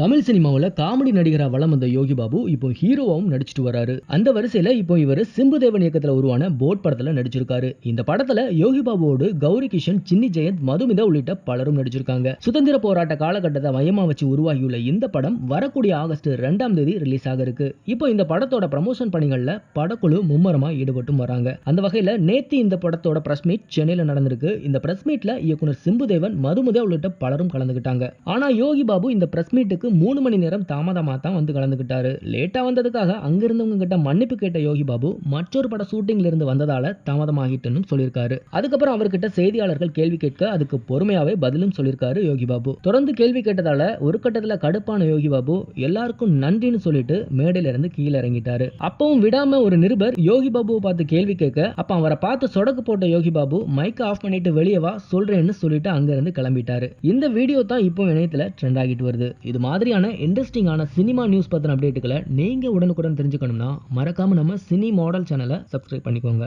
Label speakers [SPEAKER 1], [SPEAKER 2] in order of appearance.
[SPEAKER 1] தமிழ் சினிமாவில் காமெடி நடிகராக வளம் வந்த யோகி பாபு இப்போ ஹீரோவாகவும் நடிச்சிட்டு வராரு. அந்த வரிசையில் இப்போ இவர் சிம்புதேவன் இயக்கத்தில் உருவான போட் படத்தில் நடிச்சிருக்காரு. இந்த படத்தில் யோகி பாபுவோடு கௌரி கிஷன் சின்னி ஜெயந்த் மதுமிதா உள்ளிட்ட பலரும் நடிச்சிருக்காங்க. சுதந்திர போராட்ட காலகட்டத்தை மையமாக வச்சு உருவாகியுள்ள இந்த படம் வரக்கூடிய ஆகஸ்ட் ரெண்டாம் தேதி ரிலீஸ் ஆக இருக்கு. இப்போ இந்த படத்தோட ப்ரமோஷன் பணிகளில் படக்குழு மும்மரமாக ஈடுபட்டும் வராங்க. அந்த வகையில் நேத்து இந்த படத்தோட பிரஸ் மீட் சென்னையில் நடந்திருக்கு. இந்த பிரஸ் மீட்ல இயக்குனர் சிம்புதேவன் மதுமிதா உள்ளிட்ட பலரும் கலந்துக்கிட்டாங்க ஆனால் யோகி பாபு இந்த பிரஸ் மீட்டுக்கு மூணு மணி நேரம் தாமதமா தான் வந்து கலந்துக்கிட்டாரு லேட்டா வந்ததுக்காக அங்கிருந்தவங்க கிட்ட மன்னிப்பு கேட்ட யோகி பாபு மற்றொரு பட ஷூட்டிங்ல இருந்து வந்ததால தாமதமாகிட்டுன்னு சொல்லியிருக்காரு. அதுக்கப்புறம் அவர்கிட்ட செய்தியாளர்கள் கேள்வி கேட்க அதுக்கு பொறுமையாவே பதிலும் சொல்லியிருக்காரு யோகி பாபு. தொடர்ந்து கேள்வி கேட்டதால ஒரு கட்டத்துல கடுப்பான யோகி பாபு எல்லாருக்கும் நன்றின்னு சொல்லிட்டு மேடையில இருந்து கீழே இறங்கிட்டாரு. அப்பவும் விடாம ஒரு நிருபர் யோகி பாபுவை பார்த்து கேள்வி கேட்க அப்ப அவரை பார்த்து சொடக்கு போட்ட யோகி பாபு மைக் ஆஃப் பண்ணிட்டு வெளியே வா சொல்றேன்னு சொல்லிட்டு அங்க இருந்து கிளம்பிட்டாரு. இந்த வீடியோ தான் இப்போ இணையத்துல ட்ரெண்ட் ஆகிட்டு வருது. இது மாதிரியான இன்ட்ரெஸ்டிங்கான சினிமா நியூஸ் பற்றின அப்டேட்டுகளை நீங்கள் உடனுக்குடன் தெரிஞ்சுக்கணும்னா மறக்காமல் நம்ம சினி மாடல் சேனலை சப்ஸ்கிரைப் பண்ணிக்கோங்க.